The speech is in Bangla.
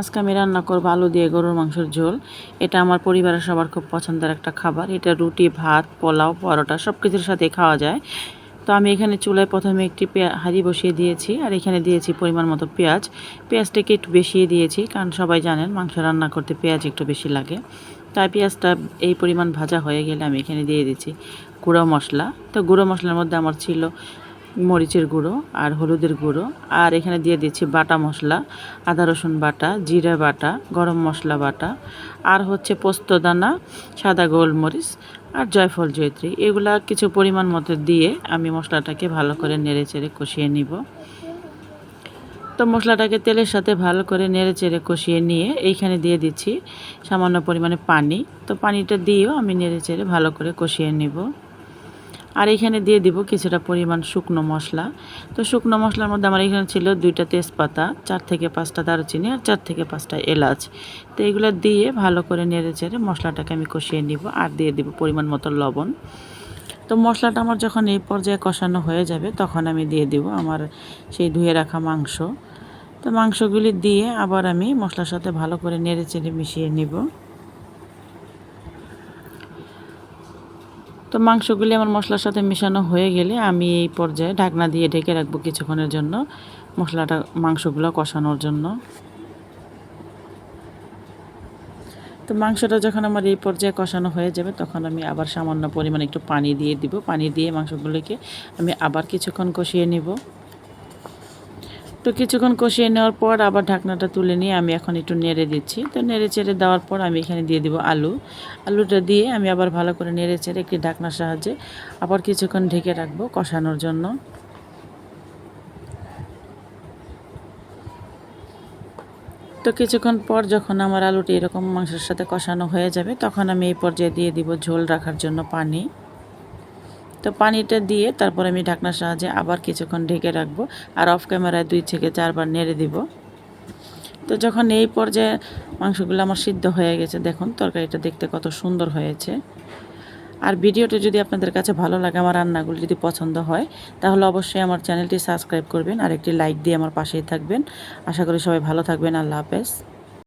আজকে আমি রান্না করব আলু দিয়ে গরুর মাংসের ঝোল। এটা আমার পরিবারের সবার খুব পছন্দের একটা খাবার। এটা রুটি, ভাত, পোলাও, পরোটা সব কিছুর সাথে খাওয়া যায়। তো আমি এখানে চুলায় প্রথমে একটি হাঁড়ি বসিয়ে দিয়েছি আর এখানে দিয়েছি পরিমাণ মতো পেঁয়াজ। পেঁয়াজটাকে একটু বেশিয়ে দিয়েছি কারণ সবাই জানেন মাংস রান্না করতে পেঁয়াজ একটু বেশি লাগে। তাই পেঁয়াজটা এই পরিমাণ ভাজা হয়ে গেলে আমি এখানে দিয়ে দিচ্ছি গুঁড়ো মশলা। তো গুঁড়ো মশলার মধ্যে আমার ছিল মরিচের গুঁড়ো আর হলুদের গুঁড়ো। আর এখানে দিয়ে দিচ্ছি বাটা মশলা, আদা রসুন বাটা, জিরা বাটা, গরম মশলা বাটা। আর হচ্ছে পোস্তদানা সাদা গোলমরিচ আর জয়ফল জয়ত্রী। এগুলা কিছু পরিমাণ মতো দিয়ে আমি মশলাটাকে ভালো করে নেড়ে চেড়ে কষিয়ে নিব। তো মশলাটাকে তেলের সাথে ভালো করে নেড়ে চেড়ে কষিয়ে নিয়ে এইখানে দিয়ে দিচ্ছি সামান্য পরিমাণে পানি। তো পানিটা দিয়েও আমি নেড়ে চেড়ে ভালো করে কষিয়ে নিব। আর এখানে দিয়ে দিব কিছুটা পরিমাণ শুকনো মশলা। তো শুকনো মশলার মধ্যে আমার এখানে ছিল দুইটা তেজপাতা, চার থেকে পাঁচটা দারুচিনি আর চার থেকে পাঁচটা এলাচ। তো এগুলো দিয়ে ভালো করে নেড়ে চেড়ে মশলাটাকে আমি কষিয়ে নিব আর দিয়ে দিব পরিমাণ মতো লবণ। তো মশলাটা আমার যখন এই পর্যায়ে কষানো হয়ে যাবে তখন আমি দিয়ে দিব আমার সেই ধুয়ে রাখা মাংস। তো মাংসগুলি দিয়ে আবার আমি মশলার সাথে ভালো করে নেড়ে চেড়ে মিশিয়ে নিব। তো মাংসগুলি আমার মশলার সাথে মেশানো হয়ে গেলে আমি এই পর্যায়ে ঢাকনা দিয়ে ঢেকে রাখব কিছুক্ষণের জন্য মশলাটা, মাংসগুলো কষানোর জন্য। তো মাংসটা যখন আমার এই পর্যায়ে কষানো হয়ে যাবে তখন আমি আবার সামান্য পরিমাণে একটু পানি দিয়ে দিব। পানি দিয়ে মাংসগুলোকে আমি আবার কিছুক্ষণ কষিয়ে নিব। তো কিছুক্ষণ কষিয়ে নেওয়ার পর আবার ঢাকনাটা তুলে নিয়ে আমি এখন একটু নেড়ে দিচ্ছি। তো নেড়ে চেড়ে দেওয়ার পর আমি এখানে দিয়ে দিব আলু। আলুটা দিয়ে আমি আবার ভালো করে নেড়ে চেড়ে একটি ঢাকনার সাহায্যে আবার কিছুক্ষণ ঢেকে রাখব কষানোর জন্য। তো কিছুক্ষণ পর যখন আমার আলুটি এরকম মাংসের সাথে কষানো হয়ে যাবে, তখন আমি এই পর্যায়ে দিয়ে দিব ঝোল রাখার জন্য পানি। তো পানিটা দিয়ে তারপর আমি ঢাকনার সাহায্যে আবার কিছুক্ষণ ঢেকে রাখব আর অফ ক্যামেরায় দুই থেকে চারবার নেড়ে দিব। তো যখন এই পর্যায়ে মাংসগুলো আমার সিদ্ধ হয়ে গেছে, দেখুন তরকারিটা দেখতে কত সুন্দর হয়েছে। আর ভিডিওটা যদি আপনাদের কাছে ভালো লাগে, আমার রান্নাগুলো যদি পছন্দ হয়, তাহলে অবশ্যই আমার চ্যানেলটি সাবস্ক্রাইব করবেন আর একটি লাইক দিয়ে আমার পাশেই থাকবেন। আশা করি সবাই ভালো থাকবেন। আল্লাহ হাফেজ।